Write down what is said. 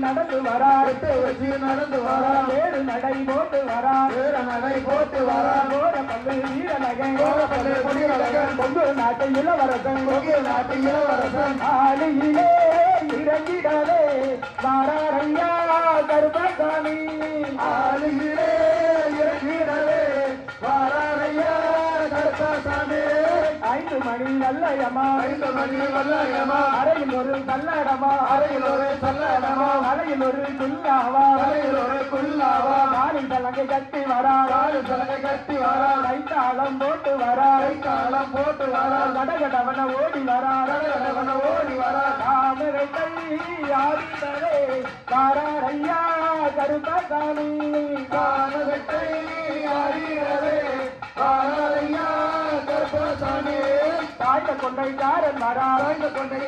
நடந்து வரா வச்சு நடந்து வரா வேறு நடை போட்டு வரா வேறு நடை போட்டு வரா கோர பல்லு வீரழகன் கோரப்பள்ளி பொடியழகன் கொங்கு நாட்டு இளவரசன். கொங்கு நாட்டு இளவரசன். ஆளியிலே ஐந்து மணி நல்லயமா. ஐந்து மணி வல்லையமா அறையில் ஒரு கல்லடமா அறையில் ஒரு சல்லடமா அறையில் ஒரு குல்லாவா. அறையில் ஒரு குல்லாவா. நாளை தலங்கை கட்டி வரா. காலு சலகை கட்டி வரா. கைத்தாளம் போட்டு வரா. கை காலம் போட்டு வரா. கடகடவன ஓடி வரா. கடகடவன ஓடி வரா. தாமரை கை ஆடித்தரே வாராரையா கருப்பசாமி. கானகத்தை அறிகிறவே வாராரையா கருப்பசாமி தாய்ந்த கொண்டை